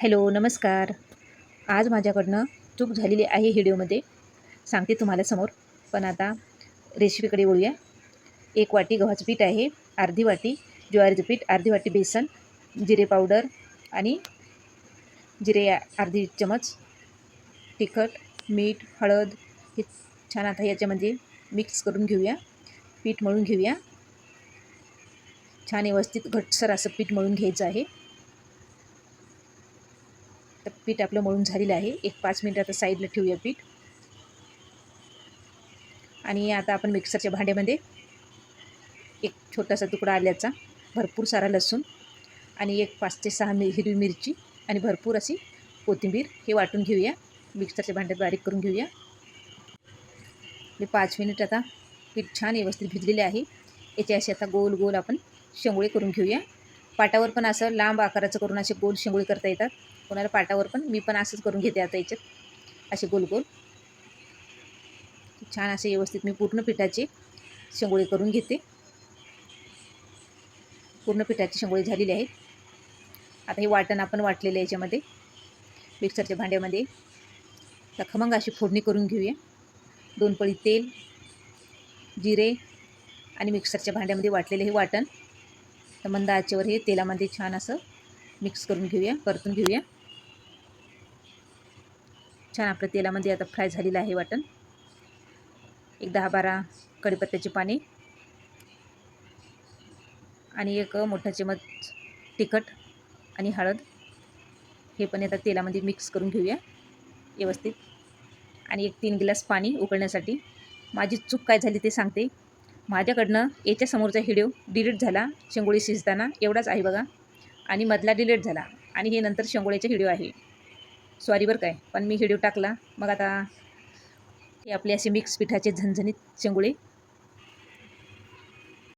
Hello नमस्कार. आज माझ्याकडनं चूक झालेली आहे व्हिडिओमध्ये. सांगते तुम्हाला समोर पण आता रेसिपीकडे वळूया. एक वाटी गव्हाचं पीठ आहे अर्धी वाटी ज्वारीचं पीठ अर्धी वाटी बेसन जिरे पावडर आणि जिरे अर्धी चमच तिखट मीठ हळद हे छान आता याच्यामध्ये मिक्स करून घेऊया. पीठ मळून घेऊया. छान व्यवस्थित घटसर असं पीठ मळून घ्यायचं आहे. तर पीठ आपलं मळून झालेलं आहे. एक पाच मिनिट आता साईडला ठेवूया पीठ. आणि आता आपण मिक्सरच्या भांड्यामध्ये एक छोटासा तुकडा आल्याचा भरपूर सारा लसूण आणि एक पाच ते सहा मि हिरवी मिरची आणि भरपूर अशी कोथिंबीर हे वाटून घेऊया. मिक्सरच्या भांड्यात बारीक करून घेऊया. मी पाच मिनिट आता पीठ छान व्यवस्थित भिजलेले आहे. याच्या असे आता गोल गोल आपण शेंगोळे करून घेऊया. पाटावर पण असं लांब आकाराचं करून असे गोल शेंगोळे करता येतात. कोणाला पाटावर पण मी पण असंच करून घेते आता याच्यात. असे गोल गोल. छान असे व्यवस्थित मी पूर्ण पिठाचे शेंगोळी करून घेते. पूर्ण पिठाची शेंगोळी झालेली आहे. आता हे वाटण आपण वाटलेलं आहे याच्यामध्ये. मिक्सरच्या भांड्यामध्ये. तर खमंग अशी फोडणी करून घेऊया. दोन पळी तेल जिरे आणि मिक्सरच्या भांड्यामध्ये वाटलेलं हे वाटण. तर मंद आचेवर हे तेलामध्ये छान असं मिक्स करून घेऊया परतून घेऊया. छान आपलं तेलामध्ये आता फ्राय झालेलं आहे वाटण. एक दहा बारा कढीपत्त्याचे पाने. आणि एक मोठा चमच तिखट आणि हळद. हे पण आता तेलामध्ये मिक्स करून घेऊया व्यवस्थित. आणि एक तीन गिलास पाणी उकळण्यासाठी. माझी चूक काय झाली ते सांगते. माझ्याकडनं याच्यासमोरचा हिडिओ व्हिडिओ डिलीट झाला शेंगोळी शिजताना. एवढाच आहे बघा. आणि मधला डिलीट झाला. आणि हे नंतर शेंगोळ्याचा व्हिडिओ आहे. सॉरी बरं काय पण मी व्हिडिओ टाकला. मग आता हे आपले असे मिक्स पिठाचे झणझणीत शेंगोळे.